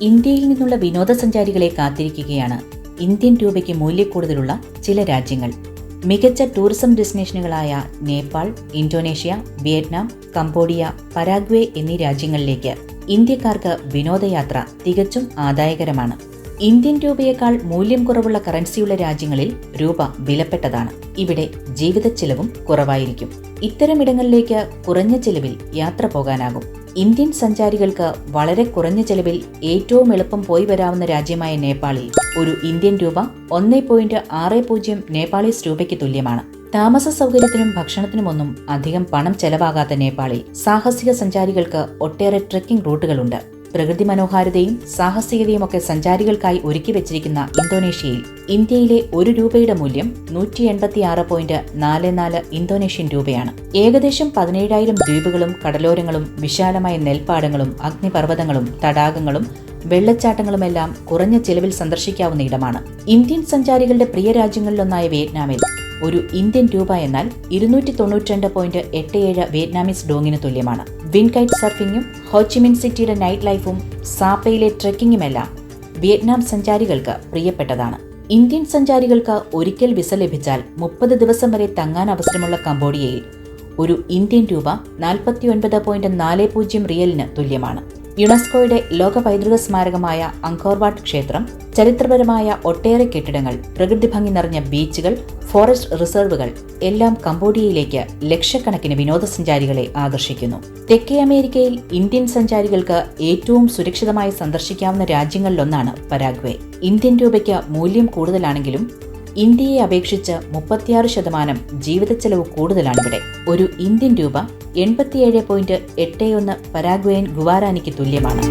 ഇന്ത്യയിൽ നിന്നുള്ള വിനോദസഞ്ചാരികളെ കാത്തിരിക്കുകയാണ് ഇന്ത്യൻ രൂപയ്ക്ക് മൂല്യക്കൂടുതലുള്ള ചില രാജ്യങ്ങൾ. മികച്ച tourism ഡെസ്റ്റിനേഷനുകളായ Nepal Indonesia Vietnam Cambodia Paraguay എന്നീ രാജ്യങ്ങളിലേക്ക് ഇന്ത്യക്കാർക്ക് വിനോദയാത്ര തികച്ചും ആദായകരമാണ്. ഇന്ത്യൻ രൂപയേക്കാൾ മൂല്യം കുറവുള്ള കറൻസിയുള്ള രാജ്യങ്ങളിൽ രൂപ വിലപ്പെട്ടതാണ്. ഇവിടെ ജീവിത ചെലവും കുറവായിരിക്കും. ഇത്തരമിടങ്ങളിലേക്ക് കുറഞ്ഞ ചെലവിൽ യാത്ര പോകാനാകും. ഇന്ത്യൻ സഞ്ചാരികൾക്ക് വളരെ കുറഞ്ഞ ചെലവിൽ ഏറ്റവും എളുപ്പം പോയി വരാവുന്ന രാജ്യമായ നേപ്പാളിൽ ഒരു ഇന്ത്യൻ രൂപ ഒന്നേ പോയിന്റ് ആറ് പൂജ്യം നേപ്പാളീസ് രൂപയ്ക്ക് തുല്യമാണ്. താമസ സൗകര്യത്തിനും ഭക്ഷണത്തിനുമൊന്നും അധികം പണം ചെലവാകാത്ത നേപ്പാളിൽ സാഹസിക സഞ്ചാരികൾക്ക് ഒട്ടേറെ ട്രെക്കിംഗ് റൂട്ടുകളുണ്ട്. പ്രകൃതി മനോഹാരിതയും സാഹസികതയും ഒക്കെ സഞ്ചാരികൾക്കായി ഒരുക്കി വെച്ചിരിക്കുന്ന ഇന്തോനേഷ്യയിൽ ഇന്ത്യയിലെ ഒരു രൂപയുടെ മൂല്യം നൂറ്റി എൺപത്തി ആറ് പോയിന്റ് നാല് നാല് ഇന്തോനേഷ്യൻ രൂപയാണ്. ഏകദേശം പതിനേഴായിരം ദ്വീപുകളും കടലോരങ്ങളും വിശാലമായ നെൽപ്പാടങ്ങളും അഗ്നിപർവതങ്ങളും തടാകങ്ങളും വെള്ളച്ചാട്ടങ്ങളുമെല്ലാം കുറഞ്ഞ ചിലവിൽ സന്ദർശിക്കാവുന്ന ഇടമാണ്. ഇന്ത്യൻ സഞ്ചാരികളുടെ പ്രിയ രാജ്യങ്ങളിലൊന്നായ വിയറ്റ്നാമിൽ ഒരു ഇന്ത്യൻ രൂപ എന്നാൽ ഇരുന്നൂറ്റി തൊണ്ണൂറ്റി രണ്ട് പോയിന്റ് എട്ട് ഏഴ് വിയറ്റ്നാമീസ് ഡോങ്ങിന് തുല്യമാണ്. വിൻകൈറ്റ് സർഫിങ്ങും ഹോച്ചിമിൻ സിറ്റിയുടെ നൈറ്റ് ലൈഫും സാപ്പയിലെ ട്രെക്കിങ്ങുമെല്ലാം വിയറ്റ്നാം സഞ്ചാരികൾക്ക് പ്രിയപ്പെട്ടതാണ്. ഇന്ത്യൻ സഞ്ചാരികൾക്ക് ഒരിക്കൽ വിസ ലഭിച്ചാൽ മുപ്പത് ദിവസം വരെ തങ്ങാൻ അവസരമുള്ള കംബോഡിയയിൽ ഒരു ഇന്ത്യൻ രൂപ നാൽപ്പത്തി ഒൻപത് പോയിന്റ് നാല് പൂജ്യം റിയലിന് തുല്യമാണ്. യുനെസ്കോയുടെ ലോക പൈതൃക സ്മാരകമായ അങ്കോർവാട്ട് ക്ഷേത്രം ചരിത്രപരമായ ഒട്ടേറെ കെട്ടിടങ്ങൾ പ്രകൃതി ഭംഗി നിറഞ്ഞ ബീച്ചുകൾ ഫോറസ്റ്റ് റിസർവുകൾ എല്ലാം കംബോഡിയയിലേക്ക് ലക്ഷക്കണക്കിന് വിനോദസഞ്ചാരികളെ ആകർഷിക്കുന്നു. തെക്കേ അമേരിക്കയിൽ ഇന്ത്യൻ സഞ്ചാരികൾക്ക് ഏറ്റവും സുരക്ഷിതമായി സന്ദർശിക്കാവുന്ന രാജ്യങ്ങളിലൊന്നാണ് പരാഗ്വേ. ഇന്ത്യൻ രൂപയ്ക്ക് മൂല്യം കൂടുതലാണെങ്കിലും ഇന്ത്യയെ അപേക്ഷിച്ച് മുപ്പത്തിയാറ് ശതമാനം ജീവിത ചെലവ് കൂടുതലാണിവിടെ. ഒരു ഇന്ത്യൻ രൂപ എൺപത്തിയേഴ് പോയിന്റ് എട്ട് ഒന്ന് പരാഗ്വേയൻ ഗുവാരാനിക്ക് തുല്യമാണ്.